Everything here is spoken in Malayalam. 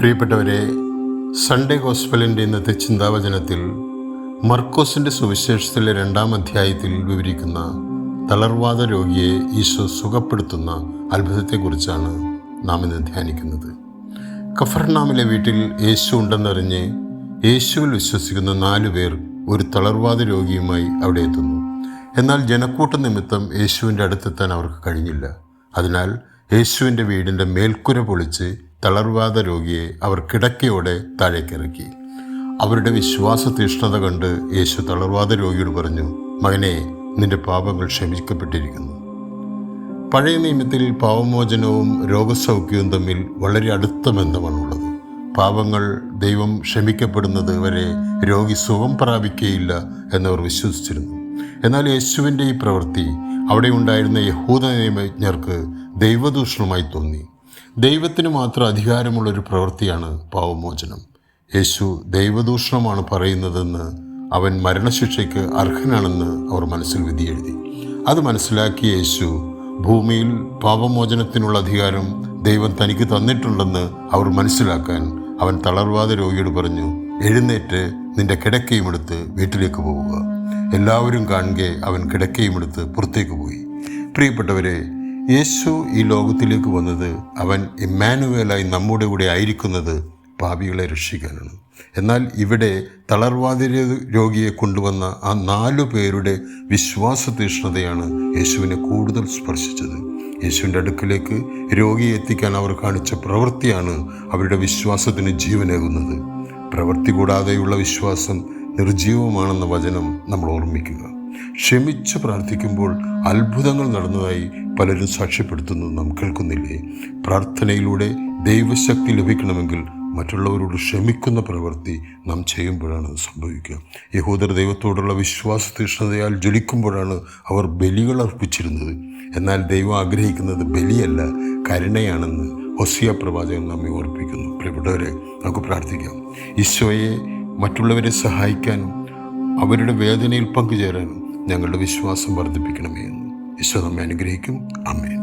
പ്രിയപ്പെട്ടവരെ സൺഡേ ഗോസ്ബലിന്റെ ഇന്നത്തെ ചിന്താവചനത്തിൽ മർക്കോസിന്റെ സുവിശേഷത്തിലെ രണ്ടാം അധ്യായത്തിൽ വിവരിക്കുന്ന തളർവാദ രോഗിയെ ഈശോ സുഖപ്പെടുത്തുന്ന അത്ഭുതത്തെക്കുറിച്ചാണ് നാം ഇന്ന് ധ്യാനിക്കുന്നത്. കഫർനാമിലെ വീട്ടിൽ യേശു ഉണ്ടെന്നറിഞ്ഞ് യേശുവിൽ വിശ്വസിക്കുന്ന നാലു പേർ ഒരു തളർവാദ രോഗിയുമായി അവിടെ എത്തുന്നു. എന്നാൽ ജനക്കൂട്ട നിമിത്തം യേശുവിന്റെ അടുത്തെത്താൻ അവർക്ക് കഴിഞ്ഞില്ല. അതിനാൽ യേശുവിന്റെ വീടിന്റെ മേൽക്കുര പൊളിച്ച് തളർവാദ രോഗിയെ അവർ കിടക്കയോടെ താഴേക്കിറക്കി. അവരുടെ വിശ്വാസതീഷ്ണത കണ്ട് യേശു തളർവാദ രോഗിയോട് പറഞ്ഞു മകനെ നിന്റെ പാപങ്ങൾ ക്ഷമിക്കപ്പെട്ടിരിക്കുന്നു. പഴയ നിയമത്തിൽ പാപമോചനവും രോഗസൗഖ്യവും തമ്മിൽ വളരെ അടുത്ത ബന്ധമാണുള്ളത് പാപങ്ങൾ ദൈവം ക്ഷമിക്കപ്പെടുന്നത് വരെ രോഗി സുഖം പ്രാപിക്കുകയില്ല എന്നവർ വിശ്വസിച്ചിരുന്നു. എന്നാൽ യേശുവിന്റെ ഈ പ്രവൃത്തി അവിടെ ഉണ്ടായിരുന്ന യഹൂദ നിയമജ്ഞർക്ക് ദൈവദൂഷണമായി തോന്നി. ദൈവത്തിന് മാത്രം അധികാരമുള്ള ഒരു പ്രവൃത്തിയാണ് പാവമോചനം. യേശു ദൈവദൂഷണമാണ് പറയുന്നതെന്ന് അവൻ മരണശിക്ഷയ്ക്ക് അർഹനാണെന്ന് അവർ മനസ്സിൽ വിധിയെഴുതി. അത് മനസ്സിലാക്കിയ യേശു ഭൂമിയിൽ പാപമോചനത്തിനുള്ള അധികാരം ദൈവം തനിക്ക് തന്നിട്ടുണ്ടെന്ന് അവർ മനസ്സിലാക്കാൻ അവൻ തളർവാദ രോഗിയോട് പറഞ്ഞു എഴുന്നേറ്റ് നിന്റെ കിടക്കയും എടുത്ത് വീട്ടിലേക്ക് പോവുക. എല്ലാവരും കാണുകെ അവൻ കിടക്കയും എടുത്ത് പുറത്തേക്ക് പോയി. പ്രിയപ്പെട്ടവരെ യേശു ഈ ലോകത്തിലേക്ക് വന്നത് അവൻ ഇമ്മാനുവേലായി നമ്മുടെ കൂടെ ആയിരിക്കുന്നത് പാപികളെ രക്ഷിക്കാനാണ്. എന്നാൽ ഇവിടെ തളർവാദ രോഗിയെ കൊണ്ടുവന്ന ആ നാലു പേരുടെ വിശ്വാസ തീഷ്ണതയാണ് യേശുവിനെ കൂടുതൽ സ്പർശിച്ചത്. യേശുവിന്റെ അടുക്കിലേക്ക് രോഗിയെ എത്തിക്കാൻ അവർ കാണിച്ച പ്രവൃത്തിയാണ് അവരുടെ വിശ്വാസത്തിന് ജീവനേകുന്നത്. പ്രവൃത്തി കൂടാതെയുള്ള വിശ്വാസം നിർജീവമാണെന്ന വചനം നമ്മൾ ഓർമ്മിക്കുക. ക്ഷമിച്ച് പ്രാർത്ഥിക്കുമ്പോൾ അത്ഭുതങ്ങൾ നടന്നതായി പലരും സാക്ഷ്യപ്പെടുത്തുന്നത് നാം കേൾക്കുന്നില്ലേ? പ്രാർത്ഥനയിലൂടെ ദൈവശക്തി ലഭിക്കണമെങ്കിൽ മറ്റുള്ളവരോട് ക്ഷമിക്കുന്ന പ്രവൃത്തി നാം ചെയ്യുമ്പോഴാണ് അത് സംഭവിക്കുക. യഹൂദർ ദൈവത്തോടുള്ള വിശ്വാസ തീഷ്ണതയാൽ ജ്വലിക്കുമ്പോഴാണ് അവർ ബലികൾ അർപ്പിച്ചിരുന്നത്. എന്നാൽ ദൈവം ആഗ്രഹിക്കുന്നത് ബലിയല്ല കരുണയാണെന്ന് ഹൊസിയ പ്രവാചകൻ നമ്മെ ഓർപ്പിക്കുന്നു. പ്രിയപ്പെട്ടവരെ നമുക്ക് പ്രാർത്ഥിക്കാം. ഈശോയെ മറ്റുള്ളവരെ സഹായിക്കാനും അവരുടെ വേദനയിൽ പങ്കുചേരാനും ഞങ്ങളുടെ വിശ്വാസം വർദ്ധിപ്പിക്കണമേ എന്ന്. ഈശോ നമ്മെ അനുഗ്രഹിക്കും. അമ്മേ